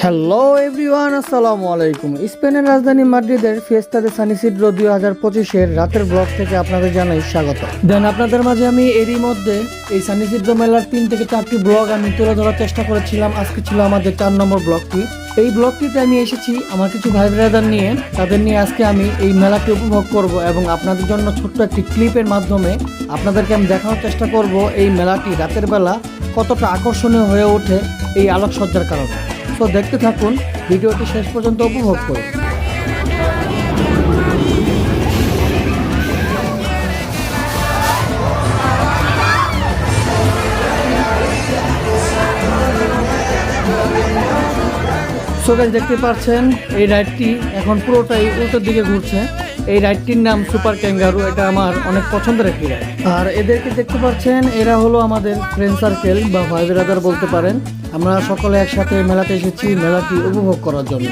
Hello everyone আসসালামু আলাইকুম। স্পেনের রাজধানী মাদ্রিদের ফিয়েস্তাদে সানিসিড্রো দুই হাজার পঁচিশের রাতের ব্লগ থেকে আপনাদের জানাই স্বাগত। দেন আপনাদের মাঝে আমি এরই মধ্যে এই সানিসিড্রো মেলার তিন থেকে চারটি ব্লগ আমি তুলে ধরার চেষ্টা করেছিলাম। আজকে ছিল আমাদের চার নম্বর ব্লগটি এই ব্লগটিতে আমি এসেছি আমার কিছু ভাই ব্রাদার নিয়ে। তাদের নিয়ে আজকে আমি এই মেলাকে উপভোগ করব এবং আপনাদের জন্য ছোট্ট একটি ক্লিপের মাধ্যমে আপনাদেরকে আমি দেখানোর চেষ্টা করব এই মেলাটি রাতের বেলা কতটা আকর্ষণীয় হয়ে ওঠে এই আলোকসজ্জার কারণে। তো দেখতে থাকুন, ভিডিওটি শেষ পর্যন্ত উপভোগ করুন। সো দেখতে পাচ্ছেন, এই রাইডটি এখন পুরোটাই উল্টোর দিকে ঘুরছে। এই রাইডটির নাম সুপার ক্যাঙ্গারু, এটা আমার অনেক পছন্দের একটি আর এদেরকে দেখতে পাচ্ছেন, এরা হলো আমাদের ফ্রেন্ড সার্কেল বা ভাই বলতে পারেন। আমরা সকলে একসাথে মেলাতে এসেছি, মেলাটি উপভোগ করার জন্য।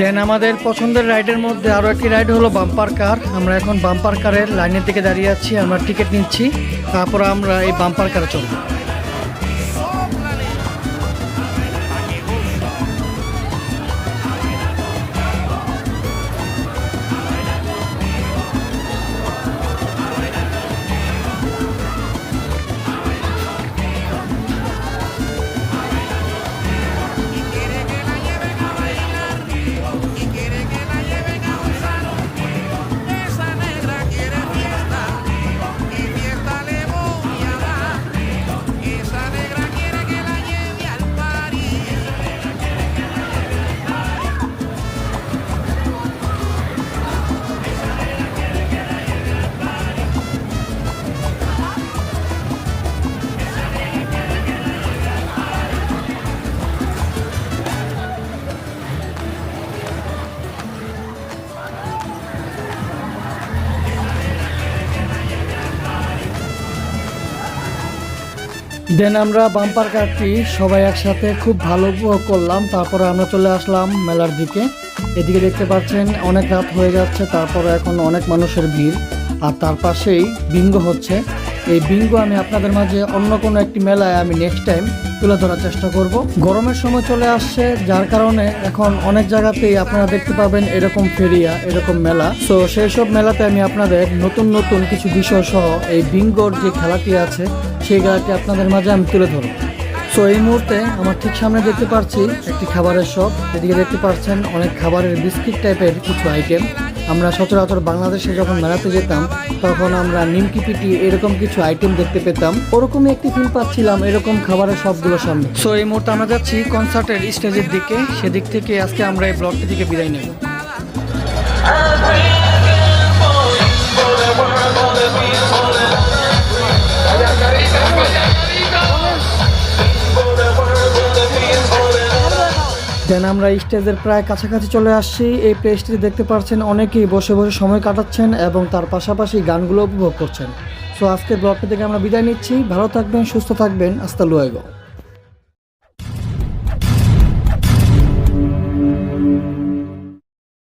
দেন আমাদের পছন্দের রাইডের মধ্যে আরও একটি রাইড হলো বাম্পার কার। আমরা এখন বাম্পার কারের লাইনের দিকে দাঁড়িয়ে আছি, আমরা টিকিট নিচ্ছি, তারপর আমরা এই বাম্পার কারে চলবো। দেন আমরা বাম্পার কারটি সবাই একসাথে খুব ভালো উপভোগ করলাম। তারপরে আমরা চলে আসলাম মেলার দিকে। এদিকে দেখতে পাচ্ছেন অনেক রাত হয়ে যাচ্ছে, তারপরে এখন অনেক মানুষের ভিড়। আর তার পাশেই বিঙ্গ হচ্ছে। এই বিঙ্গো আমি আপনাদের মাঝে অন্য কোনো একটি মেলায় আমি নেক্সট টাইম তুলে ধরার চেষ্টা করব। গরমের সময় চলে আসছে, যার কারণে এখন অনেক জায়গাতেই আপনারা দেখতে পাবেন এরকম ফেরিয়া, এরকম মেলা। তো সেই সব মেলাতে আমি আপনাদের নতুন নতুন কিছু বিষয় সহ এই বিঙ্গোর যে খেলাটি আছে, সেই খেলাটি আপনাদের মাঝে আমি তুলে ধরব। সো এই মুহূর্তে আমার ঠিক সামনে দেখতে পাচ্ছি একটি খাবারের শপ এদিকে দেখতে পাচ্ছেন অনেক খাবারের বিস্কিট টাইপের কিছু আইটেম আমরা সচরাচর বাংলাদেশে যখন মেলাতে যেতাম, তখন আমরা নিমকি পিটি এরকম কিছু আইটেম দেখতে পেতাম। ওরকমই একটি ফিল পাচ্ছিলাম, এরকম খাবারের সবগুলো সামনে। সো এই মুহূর্তে আমরা যাচ্ছি কনসার্টের স্টেজের দিকে। সেদিক থেকে আজকে আমরা এই ব্লগটি থেকে বিদায় নেব। দেন আমরা স্টেজের প্রায় কাছাকাছি চলে আসছি। এই প্লেসটি দেখতে পাচ্ছেন অনেকেই বসে বসে সময় কাটাচ্ছেন এবং তার পাশাপাশি গানগুলো উপভোগ করছেন। সো আজকের ব্লগটি থেকে আমরা বিদায় নিচ্ছি। ভালো থাকবেন, সুস্থ থাকবেন। আস্তা লুয়াইগো